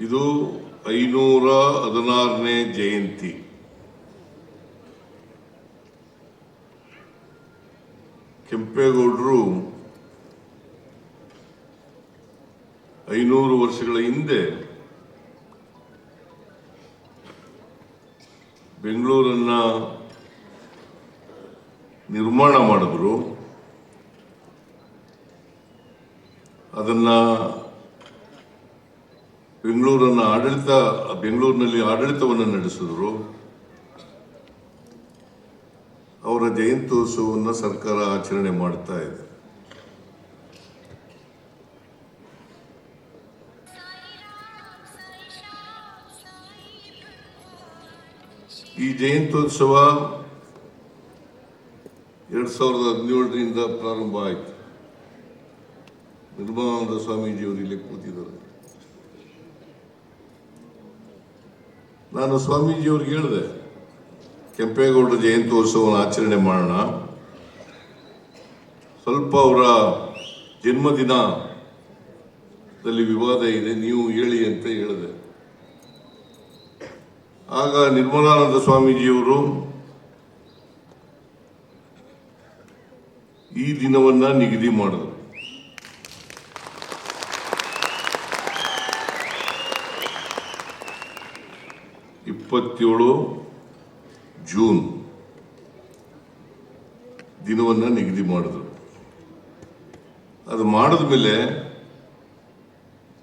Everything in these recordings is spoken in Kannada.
ಇದು ಐನೂರ ಹದಿನಾರನೇ ಜಯಂತಿ. ಕೆಂಪೇಗೌಡರು ಐನೂರು ವರ್ಷಗಳ ಹಿಂದೆ ಬೆಂಗಳೂರನ್ನ ನಿರ್ಮಾಣ ಮಾಡಿದ್ರು. ಅದನ್ನ ಬೆಂಗಳೂರನ್ನ ಆಡಳಿತ, ಬೆಂಗಳೂರಿನಲ್ಲಿ ಆಡಳಿತವನ್ನು ನಡೆಸಿದ್ರು. ಅವರ ಜಯಂತ್ಯೋತ್ಸವವನ್ನು ಸರ್ಕಾರ ಆಚರಣೆ ಮಾಡ್ತಾ ಇದೆ. ಈ ಜಯಂತ್ಯೋತ್ಸವ ಎರಡ್ ಸಾವಿರದ ಹದಿನೇಳರಿಂದ ಪ್ರಾರಂಭ ಆಯಿತು. ನಿರ್ಮಲಾನಂದ ಸ್ವಾಮೀಜಿಯವರು ಇಲ್ಲಿ ಕೂತಿದ್ದಾರೆ. ನಾನು ಸ್ವಾಮೀಜಿಯವ್ರಿಗೆ ಹೇಳಿದೆ, ಕೆಂಪೇಗೌಡರ ಜಯಂತ್ಯೋತ್ಸವವನ್ನು ಆಚರಣೆ ಮಾಡೋಣ. ಸ್ವಲ್ಪ ಅವರ ಜನ್ಮದಿನದಲ್ಲಿ ವಿವಾದ ಇದೆ, ನೀವು ಹೇಳಿ ಅಂತ ಹೇಳಿದೆ. ಆಗ ನಿರ್ಮಲಾನಂದ ಸ್ವಾಮೀಜಿಯವರು ಈ ದಿನವನ್ನ ನಿಗದಿ ಮಾಡಿದರು. ಇಪ್ಪತ್ತೇಳು ಜೂನ್ ದಿನವನ್ನು ನಿಗದಿ ಮಾಡಿದ್ರು. ಅದು ಮಾಡಿದ ಮೇಲೆ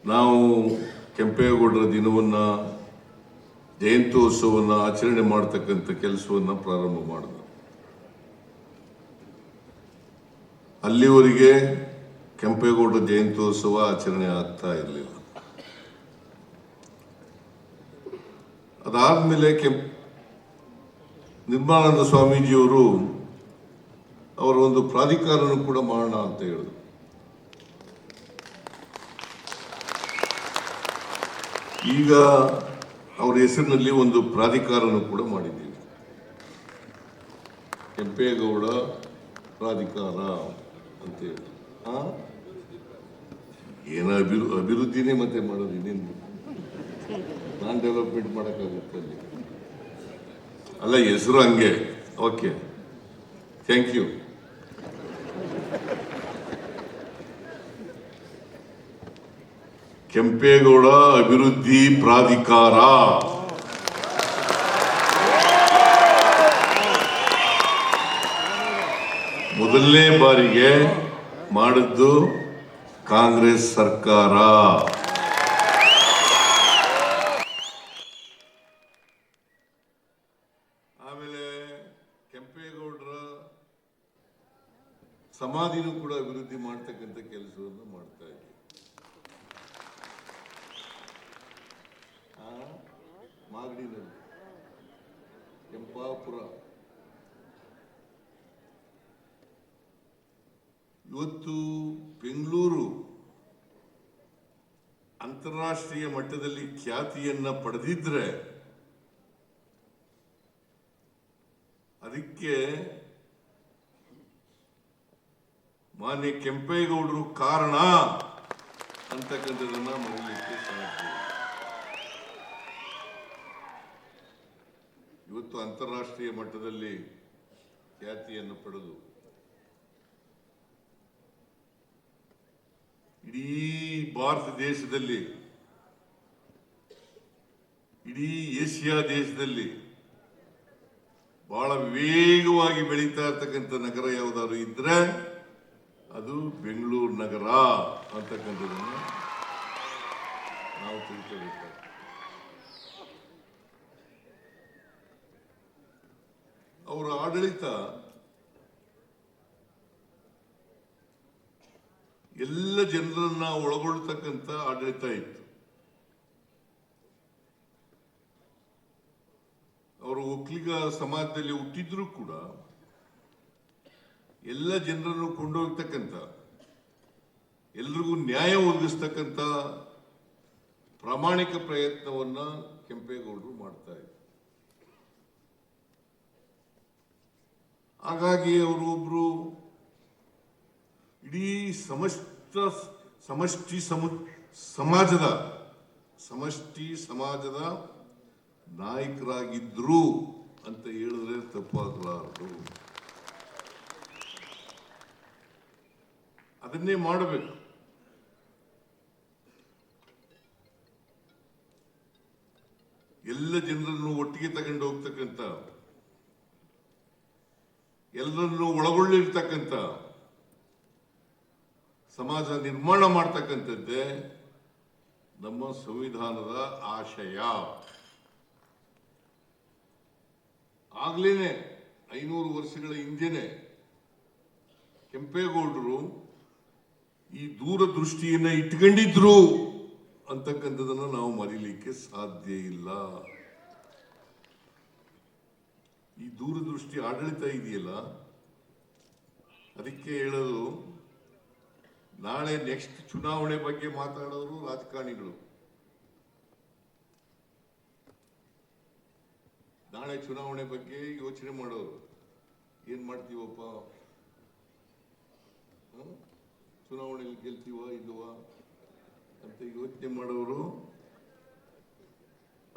ನಾವು ಕೆಂಪೇಗೌಡರ ದಿನವನ್ನು, ಜಯಂತ್ಯೋತ್ಸವವನ್ನು ಆಚರಣೆ ಮಾಡತಕ್ಕಂಥ ಕೆಲಸವನ್ನು ಪ್ರಾರಂಭ ಮಾಡಿದ್ರು. ಅಲ್ಲಿವರೆಗೆ ಕೆಂಪೇಗೌಡರ ಜಯಂತ್ಯೋತ್ಸವ ಆಚರಣೆ ಆಗ್ತಾ ಇರಲಿಲ್ಲ. ಅದಾದ್ಮೇಲೆ ಕೆಂಪ್ ನಿರ್ಮಲಾನಂದ ಸ್ವಾಮೀಜಿಯವರು ಅವರ ಒಂದು ಪ್ರಾಧಿಕಾರನೂ ಕೂಡ ಮಾಡೋಣ ಅಂತ ಹೇಳಿದ್ರು. ಈಗ ಅವರ ಹೆಸರಿನಲ್ಲಿ ಒಂದು ಪ್ರಾಧಿಕಾರನೂ ಕೂಡ ಮಾಡಿದ್ದೀವಿ. ಕೆಂಪೇಗೌಡ ಪ್ರಾಧಿಕಾರ ಅಂತ ಆ? ಏನೋ ಅಭಿವೃ ಅಭಿವೃದ್ಧಿನೇ ಮತ್ತೆ ಮಾಡೋದು ಇನ್ನೇನು? ನಾನ್ ಡೆವಲಪ್ಮೆಂಟ್ ಮಾಡೋಕ್ಕಾಗುತ್ತೆ ಅಲ್ಲಿ. ಅಲ್ಲ, ಹೆಸರು ಹಂಗೆ. ಓಕೆ. ಥ್ಯಾಂಕ್ ಯು ಕೆಂಪೇಗೌಡ ಅಭಿವೃದ್ಧಿ ಪ್ರಾಧಿಕಾರ. ಮೊದಲನೇ ಬಾರಿಗೆ ಮಾಡಿದ್ದು ಕಾಂಗ್ರೆಸ್ ಸರ್ಕಾರ ಆಮೇಲೆ ಕೆಂಪೇಗೌಡರ ಸಮಾಧಿನೂ ಕೂಡ ಅಭಿವೃದ್ಧಿ ಮಾಡ್ತಕ್ಕಂಥ ಕೆಲಸವನ್ನು ಮಾಡ್ತಾ ಇದ್ದೀವಿ ಆ, ಮಾಗಡಿನಲ್ಲಿ ಕೆಂಪಾಪುರ ಇವತ್ತು ಬೆಂಗಳೂರು ಅಂತಾರಾಷ್ಟ್ರೀಯ ಮಟ್ಟದಲ್ಲಿ ಖ್ಯಾತಿಯನ್ನ ಪಡೆದಿದ್ರೆ ಅದಕ್ಕೆ ಮಾನ್ಯ ಕೆಂಪೇಗೌಡರು ಕಾರಣ ಅಂತಕ್ಕಂಥದನ್ನ ಮರೀಲಿಕ್ಕೆ ಸಾಧ್ಯ. ಇವತ್ತು ಅಂತಾರಾಷ್ಟ್ರೀಯ ಮಟ್ಟದಲ್ಲಿ ಖ್ಯಾತಿಯನ್ನು ಪಡೆದು ಇಡೀ ಭಾರತ ದೇಶದಲ್ಲಿ, ಇಡೀ ಏಷ್ಯಾ ದೇಶದಲ್ಲಿ ಬಹಳ ವೇಗವಾಗಿ ಬೆಳೀತಾ ಇರ್ತಕ್ಕಂಥ ನಗರ ಯಾವುದಾದ್ರು ಇದ್ರೆ ಅದು ಬೆಂಗಳೂರು ನಗರ ಅಂತಕ್ಕಂಥದ್ದನ್ನು ನಾವು ತಿಳ್ಕೋಬೇಕು ಅವರ ಆಡಳಿತ ಎಲ್ಲ ಜನರನ್ನ ಒಳಗೊಳ್ತಕ್ಕಂಥ ಆಡಳಿತ ಇತ್ತು. ಅವರು ಒಕ್ಕಲಿಗ ಸಮಾಜದಲ್ಲಿ ಹುಟ್ಟಿದ್ರು ಕೂಡ ಎಲ್ಲ ಜನರನ್ನು ಕೊಂಡೋಗ್ತಕ್ಕಂಥ, ಎಲ್ರಿಗೂ ನ್ಯಾಯ ಒದಗಿಸ್ತಕ್ಕಂಥ ಪ್ರಾಮಾಣಿಕ ಪ್ರಯತ್ನವನ್ನ ಕೆಂಪೇಗೌಡರು ಮಾಡ್ತಾ ಇದ್ರು. ಹಾಗಾಗಿ ಅವರು ಒಬ್ರು ಇಡೀ ಸಮಸ್ತ ಸಮಷ್ಟಿ ಸಮು ಸಮಾಜದ ಸಮಷ್ಟಿ ಸಮಾಜದ ನಾಯಕರಾಗಿದ್ರು ಅಂತ ಹೇಳಿದ್ರೆ ತಪ್ಪಾಗಲಾರದು. ಅದನ್ನೇ ಮಾಡಬೇಕು. ಎಲ್ಲ ಜನರನ್ನು ಒಟ್ಟಿಗೆ ತಗೊಂಡು ಹೋಗ್ತಕ್ಕಂಥ, ಎಲ್ಲರನ್ನು ಒಳಗೊಳ್ಳಿರ್ತಕ್ಕಂಥ ಸಮಾಜ ನಿರ್ಮಾಣ ಮಾಡ್ತಕ್ಕಂಥದ್ದೇ ನಮ್ಮ ಸಂವಿಧಾನದ ಆಶಯ. ಆಗ್ಲೇನೆ ಐನೂರು ವರ್ಷಗಳ ಹಿಂದೆನೆ ಕೆಂಪೇಗೌಡರು ಈ ದೂರದೃಷ್ಟಿಯನ್ನ ಇಟ್ಕೊಂಡಿದ್ರು ಅಂತಕ್ಕಂಥದನ್ನ ನಾವು ಮರೀಲಿಕ್ಕೆ ಸಾಧ್ಯ ಇಲ್ಲ. ಈ ದೂರದೃಷ್ಟಿ ಆಡಳಿತ ಇದೆಯಲ್ಲ? ಅದಕ್ಕೆ ಹೇಳೋದು ನಾಳೆ ನೆಕ್ಸ್ಟ್ ಚುನಾವಣೆ ಬಗ್ಗೆ ಮಾತಾಡೋರು ರಾಜಕಾರಣಿಗಳು. ನಾಳೆ ಚುನಾವಣೆ ಬಗ್ಗೆ ಯೋಚನೆ ಮಾಡೋರು. ಏನ್ ಮಾಡ್ತೀವಪ್ಪ? ಚುನಾವಣೆಯಲ್ಲಿ ಗೆಲ್ತೀವ ಇಲ್ವಾ ಅಂತ ಯೋಚನೆ ಮಾಡೋರು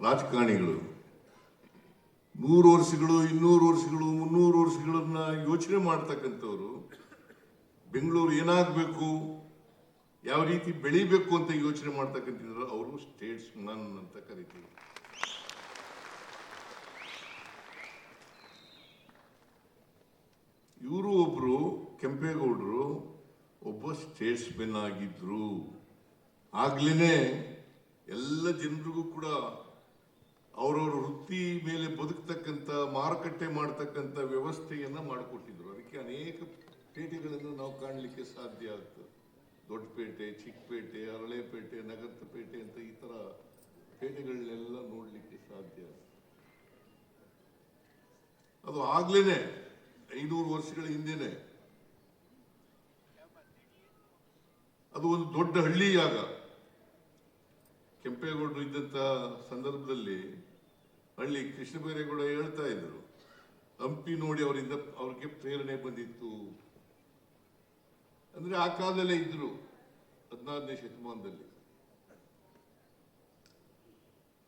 ರಾಜಕಾರಣಿಗಳು. ನೂರು ವರ್ಷಗಳು, ಇನ್ನೂರು ವರ್ಷಗಳು, ಮುನ್ನೂರು ವರ್ಷಗಳನ್ನ ಯೋಚನೆ ಮಾಡ್ತಕ್ಕಂಥವ್ರು ಬೆಂಗಳೂರು ಏನಾಗಬೇಕು, ಯಾವ ರೀತಿ ಬೆಳಿಬೇಕು ಅಂತ ಯೋಚನೆ ಮಾಡ್ತಕ್ಕಂಥದ್ರು ಅವರು ಸ್ಟೇಟ್ಸ್ ಮನ್ ಅಂತ ಕರಿತೀವಿ. ಇವರು ಒಬ್ರು ಕೆಂಪೇಗೌಡರು ಒಬ್ಬ ಸ್ಟೇಟ್ಸ್ ಮೆನ್ ಆಗಿದ್ರು. ಆಗ್ಲೇ ಎಲ್ಲ ಜನರಿಗೂ ಕೂಡ ಅವರವರ ವೃತ್ತಿ ಮೇಲೆ ಬದುಕ್ತಕ್ಕಂಥ, ಮಾರುಕಟ್ಟೆ ಮಾಡ್ತಕ್ಕಂಥ ವ್ಯವಸ್ಥೆಯನ್ನ ಮಾಡಿಕೊಟ್ಟಿದ್ರು. ಅದಕ್ಕೆ ಅನೇಕ ಕಾಣಲಿಕ್ಕೆ ಸಾಧ್ಯ ಆಗ್ತದೆ ದೊಡ್ಡಪೇಟೆ ಚಿಕ್ಕಪೇಟೆ ಅರಳೆಪೇಟೆ ನಗರಪೇಟೆ ಅಂತ ಈ ತರ ಪೇಟೆಗಳನ್ನೆಲ್ಲ ನೋಡಲಿಕ್ಕೆ ಸಾಧ್ಯ. ಅದು ಆಗ್ಲೇನೆ, ಐನೂರು ವರ್ಷಗಳ ಹಿಂದೆನೆ. ಅದು ಒಂದು ದೊಡ್ಡ ಹಳ್ಳಿ ಆಗ. ಕೆಂಪೇಗೌಡರು ಇದ್ದಂತ ಸಂದರ್ಭದಲ್ಲಿ ಹಳ್ಳಿ ಕೃಷ್ಣ ಬೈರೇಗೌಡ ಹೇಳ್ತಾ ಇದ್ರು, ಹಂಪಿ ನೋಡಿ ಅವರಿಂದ, ಅವ್ರಿಗೆ ಪ್ರೇರಣೆ ಬಂದಿತ್ತು. ಅಂದ್ರೆ ಆ ಕಾಲದಲ್ಲೇ ಇದ್ದರು ಹದಿನಾರನೇ ಶತಮಾನದಲ್ಲಿ.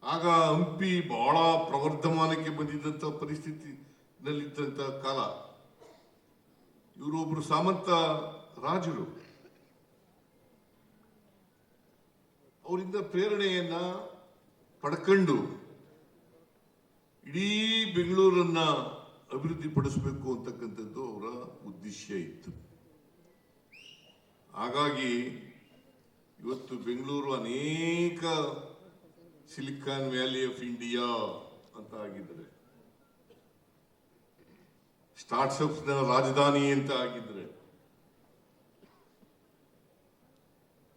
ಆಗ ಹಂಪಿ ಬಹಳ ಪ್ರವರ್ಧಮಾನಕ್ಕೆ ಬಂದಿದ್ದಂಥ ಪರಿಸ್ಥಿತಿನಲ್ಲಿದ್ದಂಥ ಕಾಲ. ಇವರೊಬ್ರು ಸಾಮಂತ ರಾಜರು. ಅವರಿಂದ ಪ್ರೇರಣೆಯನ್ನ ಪಡ್ಕೊಂಡು ಇಡೀ ಬೆಂಗಳೂರನ್ನ ಅಭಿವೃದ್ಧಿ ಪಡಿಸಬೇಕು ಅಂತಕ್ಕಂಥದ್ದು ಅವರ ಉದ್ದೇಶ ಇತ್ತು. ಹಾಗಾಗಿ ಇವತ್ತು ಬೆಂಗಳೂರು ಅನೇಕ ಸಿಲಿಕಾನ್ ವ್ಯಾಲಿ ಆಫ್ ಇಂಡಿಯಾ ಅಂತ ಆಗಿದ್ದಾರೆ ಸ್ಟಾರ್ಟ್ಅಪ್ಸ್ನ ರಾಜಧಾನಿ ಅಂತ ಆಗಿದ್ರೆ,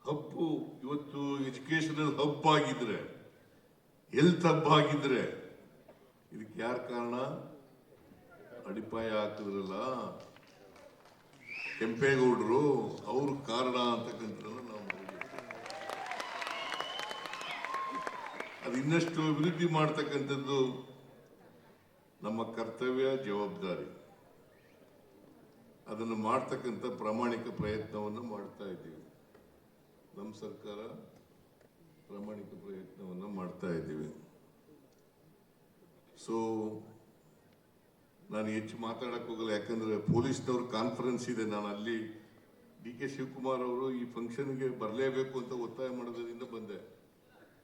ಹಬ್ಬು ಇವತ್ತು ಎಜುಕೇಶನಲ್ ಹಬ್ ಆಗಿದ್ರೆ ಹೆಲ್ತ್ ಹಬ್ ಆಗಿದ್ರೆ, ಇದಕ್ಕೆ ಯಾರ ಕಾರಣ? ಅಡಿಪಾಯ ಹಾಕಿದ್ರಲ್ಲ? ಕೆಂಪೇಗೌಡರು ಅವ್ರ ಕಾರಣ ಅಂತಕ್ಕಂಥದ್ದು ನಾವು. ಅದು ಇನ್ನಷ್ಟು ಅಭಿವೃದ್ಧಿ ಮಾಡ್ತಕ್ಕಂಥದ್ದು ನಮ್ಮ ಕರ್ತವ್ಯ, ಜವಾಬ್ದಾರಿ. ಅದನ್ನು ಮಾಡ್ತಕ್ಕಂಥ ಪ್ರಾಮಾಣಿಕ ಪ್ರಯತ್ನವನ್ನು ಮಾಡ್ತಾ ಇದ್ದೀವಿ. ನಮ್ಮ ಸರ್ಕಾರ ಪ್ರಾಮಾಣಿಕ ಪ್ರಯತ್ನವನ್ನು ಮಾಡ್ತಾ ಇದ್ದೀವಿ. ಸೊ ನಾನು ಹೆಚ್ಚು ಮಾತಾಡಕ್ಕೆ ಹೋಗಲ್ಲ, ಯಾಕಂದ್ರೆ ಪೊಲೀಸ್ನವ್ರ ಕಾನ್ಫರೆನ್ಸ್ ಇದೆ. ನಾನು ಅಲ್ಲಿ ಡಿ ಕೆ ಶಿವಕುಮಾರ್ ಅವರು ಈ ಫಂಕ್ಷನ್ಗೆ ಬರಲೇಬೇಕು ಅಂತ ಒತ್ತಾಯ ಮಾಡೋದ್ರಿಂದ ಬಂದೆ.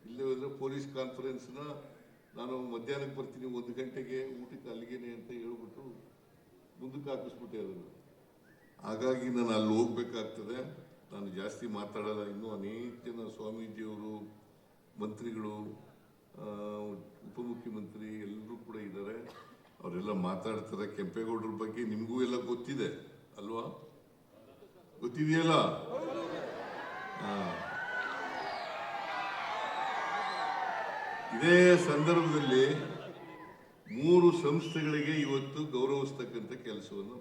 ಇಲ್ಲೇ ಹೋದರೆ ಪೊಲೀಸ್ ಕಾನ್ಫರೆನ್ಸ್ನ ನಾನು ಮಧ್ಯಾಹ್ನಕ್ಕೆ ಬರ್ತೀನಿ, ಒಂದು ಗಂಟೆಗೆ ಊಟಕ್ಕೆ ಅಲ್ಲಿಗೇನೆ ಅಂತ ಹೇಳ್ಬಿಟ್ಟು ಮುಂದಕ್ಕೆ ಹಾಕಿಸ್ಬಿಟ್ಟೆ ಅದನ್ನು. ಹಾಗಾಗಿ ನಾನು ಅಲ್ಲಿ ಹೋಗ್ಬೇಕಾಗ್ತದೆ. ನಾನು ಜಾಸ್ತಿ ಮಾತಾಡಲ್ಲ. ಇನ್ನೂ ಅನೇಕ ಜನ ಸ್ವಾಮೀಜಿಯವರು, ಮಂತ್ರಿಗಳು ಉಪಮುಖ್ಯಮಂತ್ರಿ ಎಲ್ಲರೂ ಕೂಡ ಇದ್ದಾರೆ. ಅವರೆಲ್ಲ ಮಾತಾಡ್ತಾರೆ ಕೆಂಪೇಗೌಡರ ಬಗ್ಗೆ ನಿಮಗೂ ಎಲ್ಲ ಗೊತ್ತಿದೆ, ಅಲ್ವಾ? ಗೊತ್ತಿದೆಯಲ್ಲ. ಇದೇ ಸಂದರ್ಭದಲ್ಲಿ ಮೂರು ಸಂಸ್ಥೆಗಳಿಗೆ ಇವತ್ತು ಗೌರವಿಸ್ತಕ್ಕಂಥ ಕೆಲಸವನ್ನು,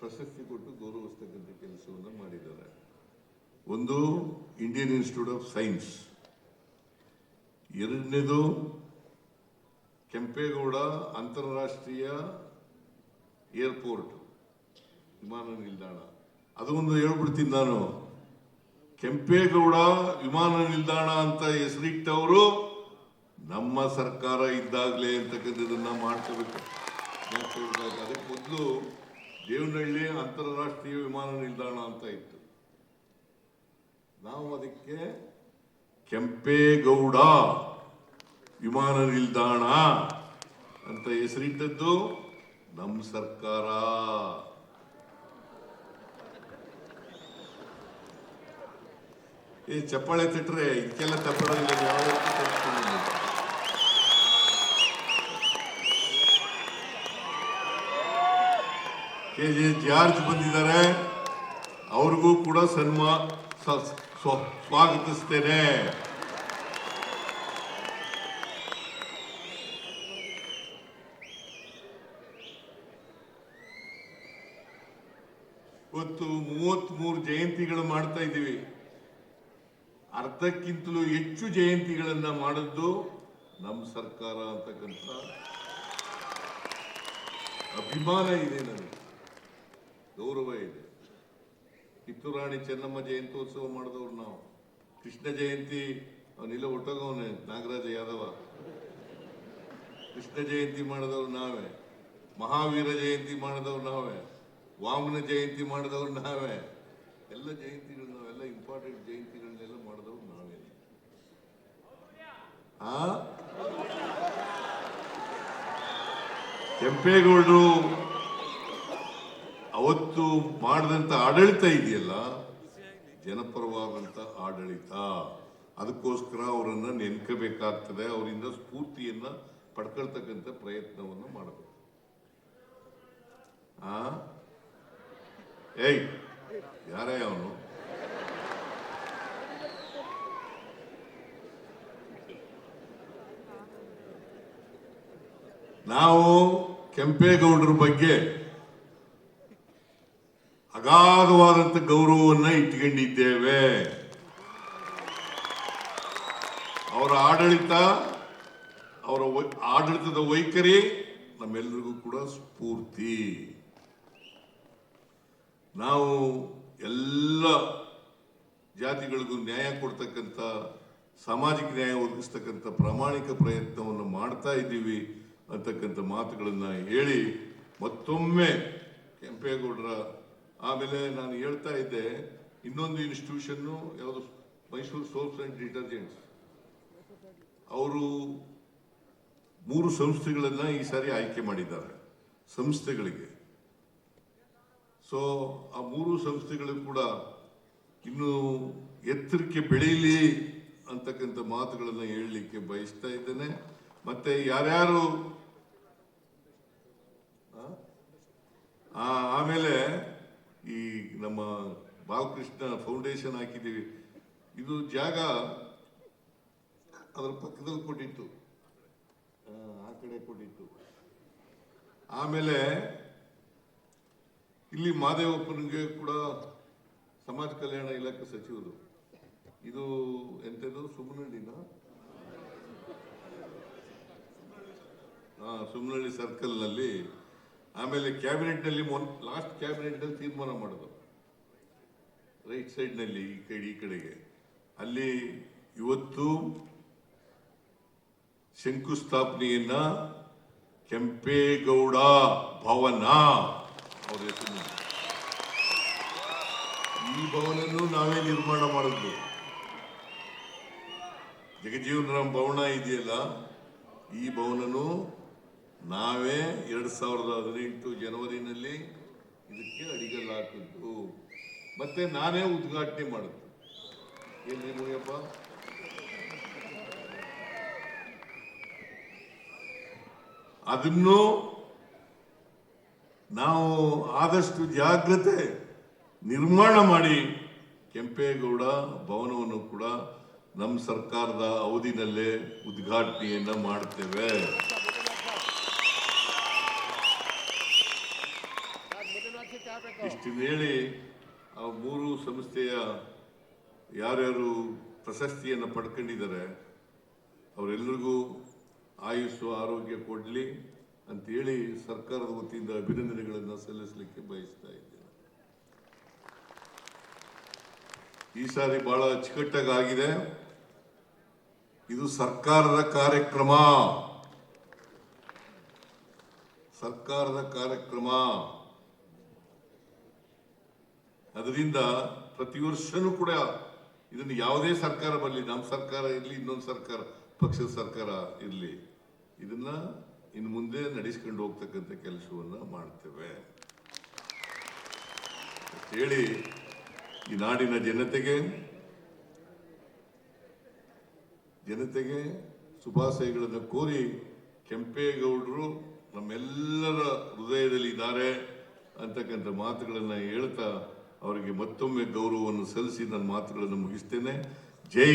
ಪ್ರಶಸ್ತಿ ಕೊಟ್ಟು ಗೌರವಿಸ್ತಕ್ಕಂಥ ಕೆಲಸವನ್ನು ಮಾಡಿದ್ದಾರೆ. ಒಂದು ಇಂಡಿಯನ್ ಇನ್ಸ್ಟಿಟ್ಯೂಟ್ ಆಫ್ ಸೈನ್ಸ್ ಎರಡನೇದು ಕೆಂಪೇಗೌಡ ಅಂತಾರಾಷ್ಟ್ರೀಯ ಏರ್ಪೋರ್ಟ್, ವಿಮಾನ ನಿಲ್ದಾಣ. ಅದು ಒಂದು ಹೇಳ್ಬಿಡ್ತೀನಿ ನಾನು. ಕೆಂಪೇಗೌಡ ವಿಮಾನ ನಿಲ್ದಾಣ ಅಂತ ಹೆಸರಿಟ್ಟವರು ನಮ್ಮ ಸರ್ಕಾರ ಇದ್ದಾಗಲೇ ಅಂತಕ್ಕಂಥದ್ದನ್ನು ಮಾಡ್ಕೋಬೇಕು. ಅದಕ್ಕೆ ಮೊದಲು ದೇವನಹಳ್ಳಿ ಅಂತಾರಾಷ್ಟ್ರೀಯ ವಿಮಾನ ನಿಲ್ದಾಣ ಅಂತ ಇತ್ತು. ನಾವು ಅದಕ್ಕೆ ಕೆಂಪೇಗೌಡ ವಿಮಾನ ನಿಲ್ದಾಣ ಅಂತ ಹೆಸರಿಟ್ಟದ್ದು ನಮ್ಮ ಸರ್ಕಾರ. ಈ ಚಪ್ಪಾಳೆ ತಿಟ್ರೆ ಇದಕ್ಕೆಲ್ಲ ತಪ್ಪಡಿಲ್ಲ ಯಾವ ಕೆ ಜೆ ಜಾರ್ಜ್ ಬಂದಿದ್ದಾರೆ. ಅವ್ರಿಗೂ ಕೂಡ ಸನ್ಮಾ ಸ್ವಾಗತಿಸ್ತೇನೆ. ಇವತ್ತು ಮೂವತ್ತ್ ಮೂರು ಜಯಂತಿಗಳು ಮಾಡ್ತಾ ಇದ್ದೀವಿ. ಅರ್ಧಕ್ಕಿಂತಲೂ ಹೆಚ್ಚು ಜಯಂತಿಗಳನ್ನ ಮಾಡಿದ್ದು ನಮ್ಮ ಸರ್ಕಾರ ಅಂತಕ್ಕಂಥ ಅಭಿಮಾನ ಇದೆ ನನಗೆ. ಗೌರವ ಇದೆ. ಕಿತ್ತೂರಾಣಿ ಚೆನ್ನಮ್ಮ ಜಯಂತ್ಯೋತ್ಸವ ಮಾಡಿದವ್ರು ನಾವು. ಕೃಷ್ಣ ಜಯಂತಿ ಅವನಿಲ್ಲ ಒಟ್ಟೋಗವನೆ, ನಾಗರಾಜ ಯಾದವ. ಕೃಷ್ಣ ಜಯಂತಿ ಮಾಡಿದವ್ರು ನಾವೇ. ಮಹಾವೀರ ಜಯಂತಿ ಮಾಡಿದವ್ರು ನಾವೇ. ವಾಮನ ಜಯಂತಿ ಮಾಡಿದವ್ರು ನಾವೇ. ಎಲ್ಲ ಜಯಂತಿಗಳು ನಾವೆಲ್ಲ ಇಂಪಾರ್ಟೆಂಟ್ ಜಯಂತಿಗಳನ್ನೆಲ್ಲ ಮಾಡಿದವ್ರು ನಾವೇ. ಆ? ಕೆಂಪೇಗೌಡರು ಅವತ್ತು ಮಾಡಿದಂತ ಆಡಳಿತ ಇದೆಯಲ್ಲ? ಜನಪರವಾದಂತ ಆಡಳಿತ. ಅದಕ್ಕೋಸ್ಕರ ಅವರನ್ನ ನೆನ್ಕಬೇಕಾಗ್ತದೆ. ಅವರಿಂದ ಸ್ಫೂರ್ತಿಯನ್ನ ಪಡ್ಕೊಳ್ತಕ್ಕಂಥ ಪ್ರಯತ್ನವನ್ನು ಮಾಡಬೇಕು. ಆ? ಏಯ್, ಯಾರೇ ಅವನು? ನಾವು ಕೆಂಪೇಗೌಡರ ಬಗ್ಗೆ ಅಗಾಧವಾದಂತ ಗೌರವವನ್ನ ಇಟ್ಕೊಂಡಿದ್ದೇವೆ. ಅವರ ಆಡಳಿತ, ಅವರ ಆಡಳಿತದ ವೈಖರಿ ನಮ್ಮೆಲ್ಲರಿಗೂ ಕೂಡ ಸ್ಫೂರ್ತಿ. ನಾವು ಎಲ್ಲ ಜಾತಿಗಳಿಗೂ ನ್ಯಾಯ ಕೊಡ್ತಕ್ಕಂಥ, ಸಾಮಾಜಿಕ ನ್ಯಾಯ ಒದಗಿಸ್ತಕ್ಕಂಥ ಪ್ರಾಮಾಣಿಕ ಪ್ರಯತ್ನವನ್ನು ಮಾಡ್ತಾ ಇದ್ದೀವಿ ಅಂತಕ್ಕಂಥ ಮಾತುಗಳನ್ನು ಹೇಳಿ ಮತ್ತೊಮ್ಮೆ ಕೆಂಪೇಗೌಡರ ಆಮೇಲೆ ನಾನು ಹೇಳ್ತಾ ಇದ್ದೆ, ಇನ್ನೊಂದು ಇನ್ಸ್ಟಿಟ್ಯೂಷನ್ನು ಯಾವುದು ಮೈಸೂರು ಸೋಪ್ಸ್ ಆ್ಯಂಡ್ ಡಿಟರ್ಜೆಂಟ್ಸ್. ಅವರು ಮೂರು ಸಂಸ್ಥೆಗಳನ್ನು ಈ ಸಾರಿ ಆಯ್ಕೆ ಮಾಡಿದ್ದಾರೆ, ಸಂಸ್ಥೆಗಳಿಗೆ. ಸೊ ಆ ಮೂರು ಸಂಸ್ಥೆಗಳು ಕೂಡ ಇನ್ನು ಎತ್ತರಕ್ಕೆ ಬೆಳೀಲಿ ಅಂತಕ್ಕಂಥ ಮಾತುಗಳನ್ನು ಹೇಳಲಿಕ್ಕೆ ಬಯಸ್ತಾ ಇದ್ದೇನೆ. ಮತ್ತೆ ಯಾರ್ಯಾರು ಆಮೇಲೆ ಈ ನಮ್ಮ ಬಾಲಕೃಷ್ಣ ಫೌಂಡೇಶನ್ ಹಾಕಿದ್ದೀವಿ. ಇದು ಜಾಗ ಅದರ ಪಕ್ಕದಲ್ಲಿ ಕೊಟ್ಟಿತ್ತು. ಆ ಕಡೆ ಕೊಟ್ಟಿತ್ತು. ಆಮೇಲೆ ಇಲ್ಲಿ ಮಾದೇವಪ್ಪನಿಗೆ ಕೂಡ ಸಮಾಜ ಕಲ್ಯಾಣ ಇಲಾಖೆ ಸಚಿವರು. ಇದು ಎಂತದು ಸುಮ್ಮನಹಳ್ಳಿನ ಸುಮ್ಮನಹಳ್ಳಿ ಸರ್ಕಲ್ನಲ್ಲಿ ಸರ್ಕಲ್ನಲ್ಲಿ ಆಮೇಲೆ ಕ್ಯಾಬಿನೆಟ್ನಲ್ಲಿ ಲಾಸ್ಟ್ ಕ್ಯಾಬಿನೆಟ್ನಲ್ಲಿ ತೀರ್ಮಾನ ಮಾಡೋದು. ರೈಟ್ ಸೈಡ್ನಲ್ಲಿ ಈ ಕಡೆ, ಈ ಕಡೆಗೆ. ಅಲ್ಲಿ ಇವತ್ತು ಶಂಕುಸ್ಥಾಪನೆಯನ್ನ ಕೆಂಪೇಗೌಡ ಭವನ ಈ ಭವನನ್ನು ನಾವೇ ನಿರ್ಮಾಣ ಮಾಡಿದ್ವಿ. ಜಗಜೀವನ ರಾಮ್ ಭವನ ಇದೆಯಲ್ಲ, ಈ ಭವನನು ನಾವೇ ಎರಡ್ ಸಾವಿರದ ಹದಿನೆಂಟು ಜನವರಿನಲ್ಲಿ ಇದಕ್ಕೆ ಅಡಿಗಲ್ಲ ಹಾಕಿದ್ದು. ಮತ್ತೆ ನಾನೇ ಉದ್ಘಾಟನೆ ಮಾಡಿದ್ದು. ಏನ್ರಿ ಮುನಿಯಪ್ಪ? ಅದನ್ನು ನಾವು ಆದಷ್ಟು ಜಾಗ್ರತೆ ನಿರ್ಮಾಣ ಮಾಡಿ ಕೆಂಪೇಗೌಡ ಭವನವನ್ನು ಕೂಡ ನಮ್ಮ ಸರ್ಕಾರದ ಅವಧಿನಲ್ಲೇ ಉದ್ಘಾಟನೆಯನ್ನು ಮಾಡ್ತೇವೆ. ಇಷ್ಟು ಹೇಳಿ ಆ ಮೂರು ಸಂಸ್ಥೆಯ ಯಾರ್ಯಾರು ಪ್ರಶಸ್ತಿಯನ್ನು ಪಡ್ಕೊಂಡಿದ್ದಾರೆ ಅವರೆಲ್ಲರಿಗೂ ಆಯುಸ್ಸು ಆರೋಗ್ಯ ಕೊಡಲಿ. ಅಂತೇಳಿ ಸರ್ಕಾರದ ವತಿಯಿಂದ ಅಭಿನಂದನೆಗಳನ್ನು ಸಲ್ಲಿಸಲಿಕ್ಕೆ ಬಯಸ್ತಾ ಇದ್ದೇನೆ. ಈ ಸಾರಿ ಬಹಳ ಅಚ್ಚುಕಟ್ಟಾಗಿ ಆಗಿದೆ ಇದು ಸರ್ಕಾರದ ಕಾರ್ಯಕ್ರಮ. ಸರ್ಕಾರದ ಕಾರ್ಯಕ್ರಮ. ಅದರಿಂದ ಪ್ರತಿ ವರ್ಷನೂ ಕೂಡ ಇದನ್ನು ಯಾವುದೇ ಸರ್ಕಾರ ಬರಲಿ, ನಮ್ಮ ಸರ್ಕಾರ ಇರಲಿ, ಇನ್ನೊಂದು ಸರ್ಕಾರ, ಪಕ್ಷದ ಸರ್ಕಾರ ಇರಲಿ, ಇದನ್ನ ಇನ್ನು ಮುಂದೆ ನಡೆಸ್ಕೊಂಡು ಹೋಗ್ತಕ್ಕಂಥ ಕೆಲಸವನ್ನ ಮಾಡ್ತೇವೆ. ಹೇಳಿ ಈ ನಾಡಿನ ಜನತೆಗೆ ಜನತೆಗೆ ಶುಭಾಶಯಗಳನ್ನು ಕೋರಿ ಕೆಂಪೇಗೌಡರು ನಮ್ಮೆಲ್ಲರ ಹೃದಯದಲ್ಲಿ ಇದ್ದಾರೆ ಅಂತಕ್ಕಂಥ ಮಾತುಗಳನ್ನು ಹೇಳ್ತಾ ಅವರಿಗೆ ಮತ್ತೊಮ್ಮೆ ಗೌರವವನ್ನು ಸಲ್ಲಿಸಿ ನನ್ನ ಮಾತುಗಳನ್ನು ಮುಗಿಸ್ತೇನೆ. ಜೈ